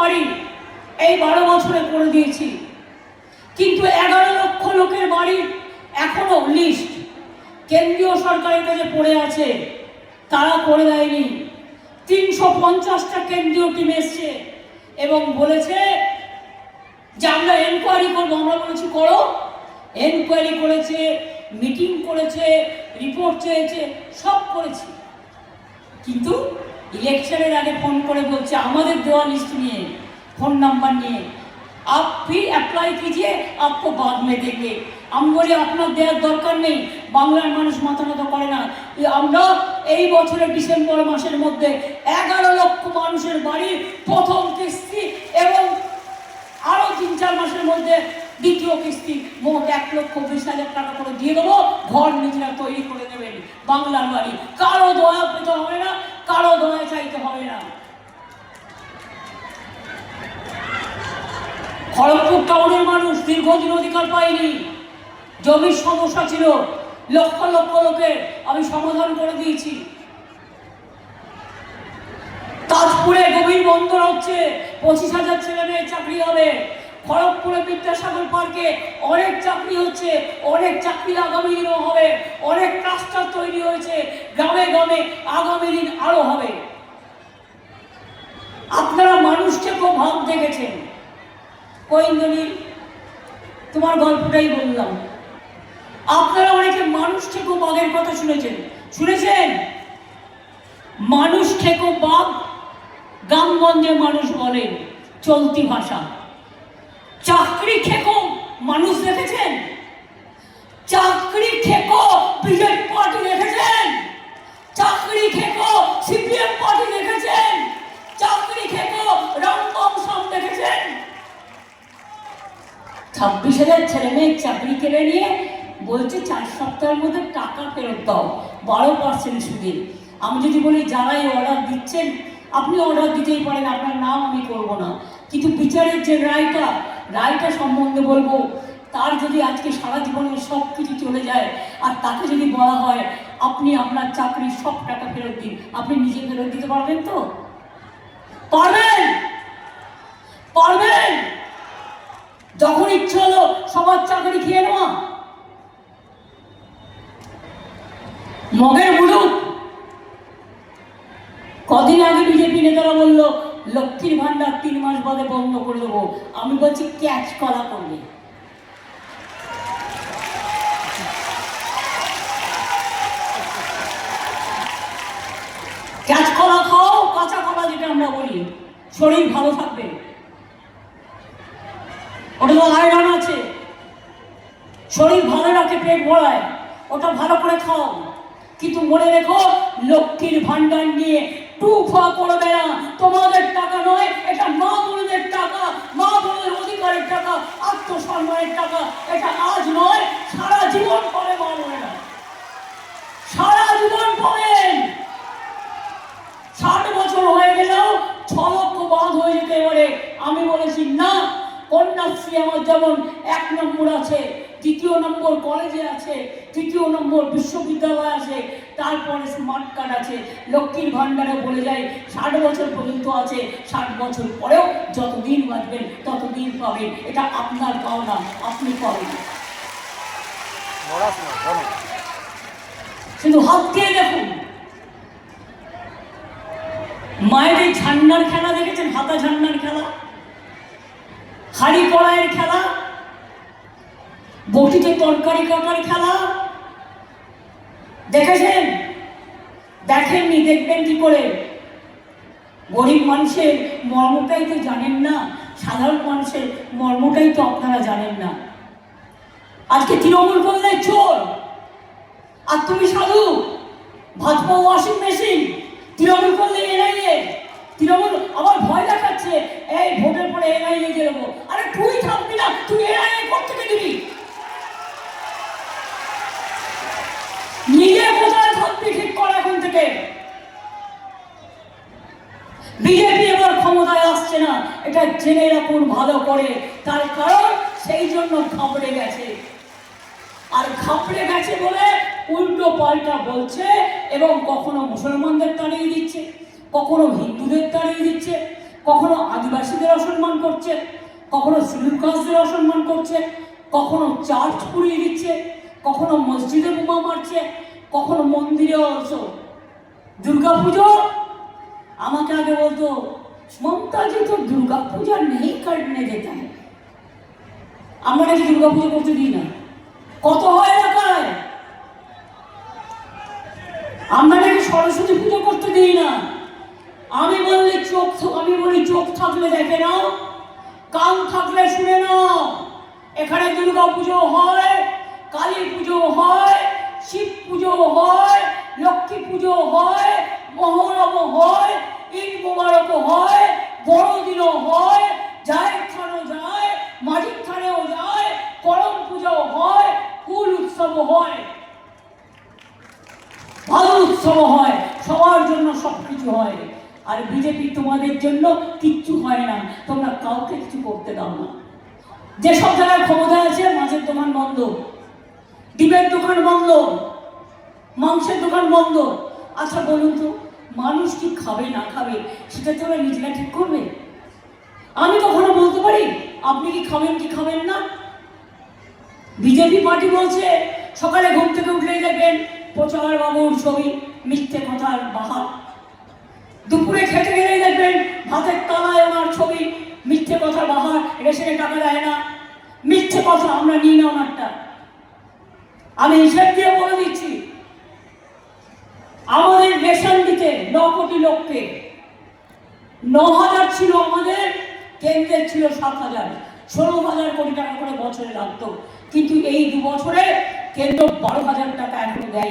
বাড়ি এই বারো বছরে করে দিয়েছি। কিন্তু এগারো লক্ষ লোকের বাড়ি এখনও লিস্ট। কেন্দ্রীয় সরকারের কাছে পড়ে আছে। তারা করে দেয়নি। তিনশো পঞ্চাশটা কেন্দ্রীয় টিম এসছে এবং বলেছে যে আমরা এনকোয়ারি করব। আমরা বলেছি, করো। এনকোয়ারি করেছে মিটিং করেছে রিপোর্ট চেয়েছে, সব করেছি। কিন্তু ইলেকশনের আগে ফোন করে বলছে আমাদের দেওয়া লিস্ট নিয়ে फोन नंबर নিয়ে आप फिर अप्लाई कीजिए आपको बाद में देंगे আমি বলি আপনার দেওয়ার দরকার নেই বাংলার মানুষ মাথা মতো করে না এই আমরা এই বছরের ডিসেম্বর মাসের মধ্যে এগারো লক্ষ মানুষের বাড়ি প্রথম কিস্তি এবং আরো তিন চার মাসের মধ্যে দ্বিতীয় কিস্তি, মোট এক লক্ষ বিশ হাজার টাকা করে দিয়ে দেবো। ঘর নিজেরা তৈরি করে দেবেন বাংলার বাড়ি। কারও দয়া পেতে হবে না, কারও দয়া চাইতে হবে না। খড়গপুর টাউনের মানুষ দীর্ঘদিন অধিকার পায়নি। জমির সমস্যা ছিল। লক্ষ লক্ষ লোকের আমি সমাধান করে দিয়েছি। তাজপুরে গভীর বন্দর হচ্ছে। পঁচিশ হাজার ছেলে মেয়ে চাকরি হবে। খড়গপুরে বিদ্যাসাগর পার্কে অনেক চাকরি হচ্ছে, অনেক চাকরি আগামী দিনেও হবে, অনেক ক্লাস্টার তৈরি হয়েছে, গ্রামে গ্রামে আগামী দিন আরও হবে। আপনারা মানুষকে খুব ভাব দেখেছেন। কৈন্দনী তোমার গল্পটাই বললাম। আপনারা অনেকে মানুষ ঠেকো বাঘের কথা শুনেছেন। শুনেছেন? মানুষ ঠেকো বাঘ গ্রামগঞ্জে মানুষ বলেন চলতি ভাষা। চাকরি খেকো মানুষ দেখেছেন? চাকরি খেকো বিজেপি পার্টি দেখেছেন? চাকরি খেকো সিপিএম পার্টি দেখেছেন? চাকরি খেকো রামবাম সাম দেখেছেন? ছাব্বিশ হাজার ছেলে মেয়ের চাকরি কেড়ে নিয়ে বলছে, চার সপ্তাহের মধ্যে টাকা ফেরত দাও, বারো পার্সেন্ট সুদে। আমি যদি বলি যারাই অর্ডার দিচ্ছেন, আপনি অর্ডার দিতেই পারেন, আপনার নাম আমি করব না। কিন্তু বিচারের যে রায়টা রায়টা সম্বন্ধে বলব, তার যদি আজকে সারা জীবনের সব কিছু চলে যায়, আর তাকে যদি বলা হয়, আপনি আপনার চাকরির সব টাকা ফেরত দিন। আপনি নিজে ফেরত দিতে পারবেন তো? পারবেন! পারবেন! যখন ইচ্ছে হলো সবার চাকরি খেয়ে নেওয়া। মগের মুলুক। কদিন আগে বিজেপি নেতারা বলল লক্ষ্মীর ভান্ডার তিন মাস বাদে বন্ধ করে দেবো। আমি বলছি, ক্যাচ করা করবে। ক্যাচ কলা খাও, কাঁচা কলা যেটা আমরা বলি। শরীর ভালো থাকবে। ওটা তো আয়রন আছে। শরীর ভালো রাখে, পেট ভরায়। ওটা ভালো করে খাও। কিন্তু মনে রেখো, লক্ষ্মীর ভান্ডার নিয়ে টুফা করবে না। তোমাদের টাকা নয়, এটা মা বোনদের টাকা। মা বোনদের অধিকারের টাকা, আত্মসম্মানের টাকা। এটা আজ নয়, সারা জীবন পরে মা বোনেরা। সারা জীবন পাবেন ষাট বছর হয়ে গেলেও ছ লক্ষ বাদ হয়ে যেতে পারে। আমি বলেছি, না, কন্যাশ্রী আমার যেমন এক নম্বর আছে দ্বিতীয় নম্বর কলেজে আছে, তৃতীয় নম্বর বিশ্ববিদ্যালয় আছে, তারপরে স্মার্ট কার্ড আছে, লক্ষ্মীর ভাণ্ডারে বলে যায়, ষাট বছর পর্যন্ত আছে, ষাট বছর পরেও যতদিন বাঁচবেন, ততদিন পাবেন। এটা আপনার পাওনা, আপনি পাবেন। শুধু হাত দিয়ে দেখুন। মায়েদের ঝান্ডার খেলা দেখেছেন? হাতা ঝান্নার খেলা? হাড়ি কড়াইয়ের খেলা? বটিতে তরকারি কাটার খেলা। দেখেছেন? দেখেননি, দেখবেন কি করে? গরিব মানুষের মর্মটাই তো জানেন না, সাধারণ মানুষের মর্মটাই তো আপনারা জানেন না। আজকে তৃণমূল করলে চোর, আর তুমি সাধু ভাজপা ওয়াশিং মেশিন তৃণমূল করলে এনআইএ তৃণমূল আবার ভয় দেখাচ্ছে, এই ভোটের পরে এনআইএ দিয়ে দেবো। আরে তুই থাকবি না, তুই এনআইএ থেকে দিবি? নিজে কোথায় থাকবি কর এখন থেকে। বিজেপি এবার ক্ষমতায় আসছে না, এটা জেনে রাখুন ভালো করে। তার কারণ সেই জন্য ঘাবড়ে গেছে। আর ঘাবড়ে গেছে বলে উল্টো পাল্টা বলছে এবং কখনো মুসলমানদের তাড়িয়ে দিচ্ছে, কখনো হিন্দুদের তাড়িয়ে দিচ্ছে, কখনো আদিবাসীদের অসম্মান করছে, কখনো শিডিউল অসম্মান করছে, কখনো চার্চ পুড়িয়ে দিচ্ছে কখনো মসজিদে বোমা মারছে, কখনো মন্দিরে অবশ্য দুর্গা পুজো আমাকে আগে বলতো মমতা জি তো দুর্গা পূজা নেই কাটনে হয়। আমরা নাকি দুর্গা পুজো করতে দিই না। কত হয় এলাকায়? আমরা নাকি সরস্বতী পুজো করতে দিই না। আমি বললে চোখ আমি বলি চোখ থাকলে দেখে নাও, কান থাকলে শুনে নাও, এখানে দুর্গা পুজো হয়। কালী পুজো হয়, শিব পুজো হয়, লক্ষ্মী পুজো হয়, মহরম হয়, ঈদ মোবারক হয়, বড়দিনও হয় জায়ের থানও যায় মাঝির থানেও যায়, করম পুজো হয়, ফুল উৎসব হয়। ভালো উৎসব হয়, সবার জন্য সব কিছু হয়। আর বিজেপি তোমাদের জন্য কিচ্ছু হয় না, তোমরা কাউকে কিছু করতে দাও না। যেসব জায়গায় ক্ষমতা আছে মাছের দোকান বন্ধ। ডিমের দোকান বন্ধ। মাংসের দোকান বন্ধ। আচ্ছা বলুন তো, মানুষ কি খাবে, না খাবে, সেটা তোরা নিজেরা ঠিক করবে? আমি কখনো বলতে পারি, আপনি কি খাবেন কি খাবেন না? বিজেপি পার্টি বলছে, সকালে ঘুম থেকে উঠলেই দেখবেন, প্রচার বাবুর ছবি, মিথ্যে কথার বাহার। দুপুরে খেতে গেলেই দেখবেন, ভাতের তলায় ওনার ছবি, মিথ্যে কথার বাহার রেশনে টাকা দেয় না। মিথ্যে কথা আমরা নিই না ওনারটা। আমি হিসেব দিয়ে বলে দিচ্ছি। আমাদের রেশন দিতে ন কোটি লোককে, ন হাজার ছিল আমাদের, কেন্দ্রের ছিল সাত হাজার। ষোলো হাজার কোটি টাকা করে বছরে লাগতো। কিন্তু এই দু বছরে কেন্দ্র বারো হাজার টাকা এখন দেয়